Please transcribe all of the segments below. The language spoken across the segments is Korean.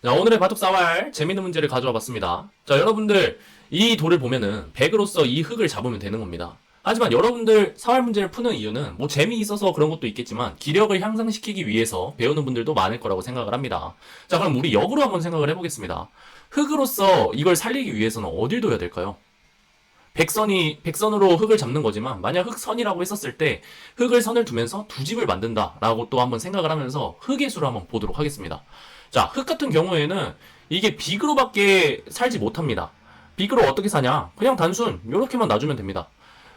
자, 오늘의 바둑 싸왈 재밌는 문제를 가져와 봤습니다. 자, 여러분들 이 돌을 보면은 백으로서 이 흙을 잡으면 되는 겁니다. 하지만 여러분들 사활 문제를 푸는 이유는 뭐 재미있어서 그런 것도 있겠지만 기력을 향상시키기 위해서 배우는 분들도 많을 거라고 생각을 합니다. 자, 그럼 우리 역으로 한번 생각을 해보겠습니다. 흙으로서 이걸 살리기 위해서는 어딜 둬야 될까요? 백선이 백선으로 흙을 잡는 거지만 만약 흙선이라고 했었을 때 흙을 선을 두면서 두 집을 만든다라고 또 한번 생각을 하면서 흙의 수를 한번 보도록 하겠습니다. 자, 흙 같은 경우에는 이게 빅으로밖에 살지 못합니다. 빅으로 어떻게 사냐? 그냥 단순 이렇게만 놔주면 됩니다.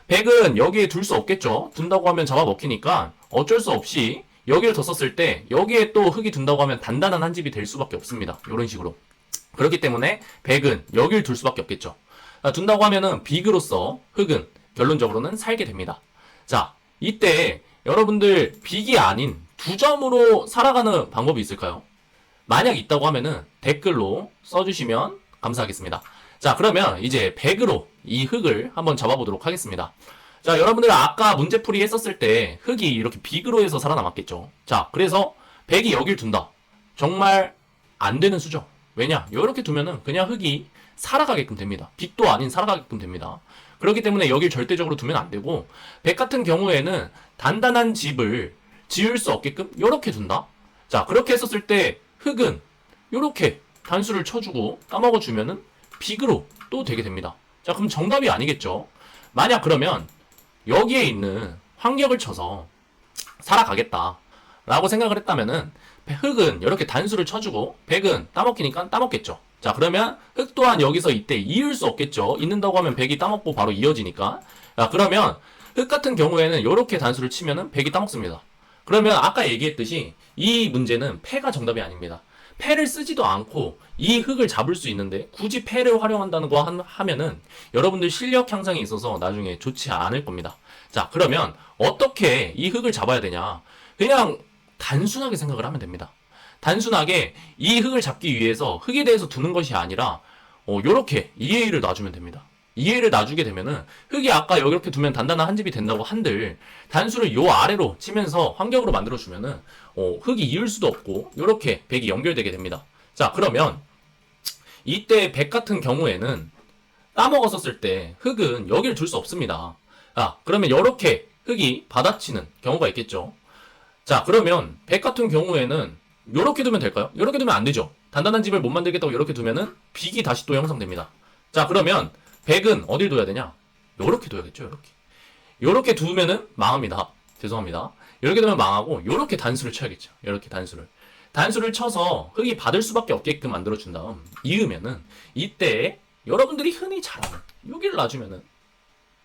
백은 여기에 둘 수 없겠죠. 둔다고 하면 잡아먹히니까 어쩔 수 없이 여기를 뒀었을 때 여기에 또 흙이 둔다고 하면 단단한 한 집이 될 수밖에 없습니다. 이런 식으로. 그렇기 때문에 백은 여길 둘 수밖에 없겠죠. 아, 둔다고 하면은 빅으로서 흙은 결론적으로는 살게 됩니다. 자, 이때 여러분들 빅이 아닌 두 점으로 살아가는 방법이 있을까요? 만약 있다고 하면은 댓글로 써주시면 감사하겠습니다. 자, 그러면 이제 100으로 이 흙을 한번 잡아보도록 하겠습니다. 자, 여러분들 아까 문제풀이 했었을 때 흙이 이렇게 빅으로 해서 살아남았겠죠. 자, 그래서 100이 여길 둔다. 정말 안 되는 수죠. 왜냐? 이렇게 두면은 그냥 흙이 살아가게끔 됩니다. 빅도 아닌 살아가게끔 됩니다. 그렇기 때문에 여길 절대적으로 두면 안 되고 100 같은 경우에는 단단한 집을 지을 수 없게끔 이렇게 둔다. 자, 그렇게 했었을 때 흙은 이렇게 단수를 쳐주고 까먹어 주면은 빅으로 또 되게 됩니다. 자, 그럼 정답이 아니겠죠? 만약 그러면 여기에 있는 환격을 쳐서 살아가겠다. 라고 생각을 했다면은 흙은 이렇게 단수를 쳐주고 백은 따먹히니까 따먹겠죠. 자, 그러면 흙 또한 여기서 이때 이을 수 없겠죠. 있는다고 하면 백이 따먹고 바로 이어지니까. 자, 그러면 흙 같은 경우에는 이렇게 단수를 치면은 백이 따먹습니다. 그러면 아까 얘기했듯이 이 문제는 패가 정답이 아닙니다. 패를 쓰지도 않고 이 흙을 잡을 수 있는데 굳이 패를 활용한다는 거 한- 하면은 여러분들 실력 향상에 있어서 나중에 좋지 않을 겁니다. 자, 그러면 어떻게 이 흙을 잡아야 되냐? 그냥 단순하게 생각을 하면 됩니다. 단순하게 이 흙을 잡기 위해서 흙에 대해서 두는 것이 아니라 어, 요렇게 EA를 놔주면 됩니다. EA를 놔주게 되면은 흙이 아까 이렇게 두면 단단한 한 집이 된다고 한들 단수를 요 아래로 치면서 환경으로 만들어 주면은 어, 흙이 이을 수도 없고 요렇게 백이 연결되게 됩니다. 자 그러면 이때 백 같은 경우에는 따먹었었을 때 흙은 여기를 둘 수 없습니다. 아 그러면 요렇게 흙이 받아치는 경우가 있겠죠. 자 그러면 백 같은 경우에는 요렇게 두면 될까요? 요렇게 두면 안 되죠. 단단한 집을 못 만들겠다고 요렇게 두면은 빅이 다시 또 형성됩니다. 자 그러면 백은 어딜 둬야 되냐? 요렇게 둬야겠죠. 요렇게. 요렇게 두면은 망합니다. 죄송합니다. 이렇게 되면 망하고 요렇게 단수를 쳐야겠죠. 요렇게 단수를. 단수를 쳐서 흙이 받을 수밖에 없게끔 만들어 준 다음 이으면은 이때 여러분들이 흔히 잘하는 여기를 놔주면은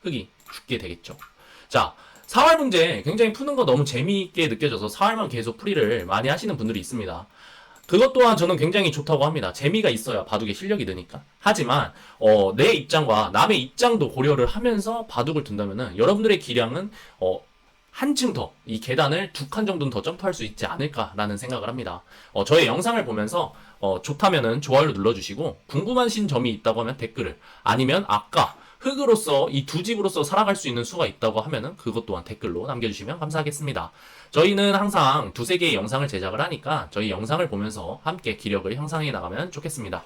흙이 죽게 되겠죠. 자, 사활 문제 굉장히 푸는 거 너무 재미있게 느껴져서 사활만 계속 풀이를 많이 하시는 분들이 있습니다. 그것 또한 저는 굉장히 좋다고 합니다. 재미가 있어야 바둑에 실력이 느니까. 하지만 어, 내 입장과 남의 입장도 고려를 하면서 바둑을 둔다면은 여러분들의 기량은 어, 한층 더 이 계단을 두 칸 정도는 더 점프할 수 있지 않을까라는 생각을 합니다. 어, 저의 영상을 보면서 어, 좋다면은 좋아요를 눌러주시고 궁금하신 점이 있다고 하면 댓글을 아니면 아까 흙으로서 이 두 집으로서 살아갈 수 있는 수가 있다고 하면은 그것 또한 댓글로 남겨주시면 감사하겠습니다. 저희는 항상 두세 개의 영상을 제작을 하니까 저희 영상을 보면서 함께 기력을 향상해 나가면 좋겠습니다.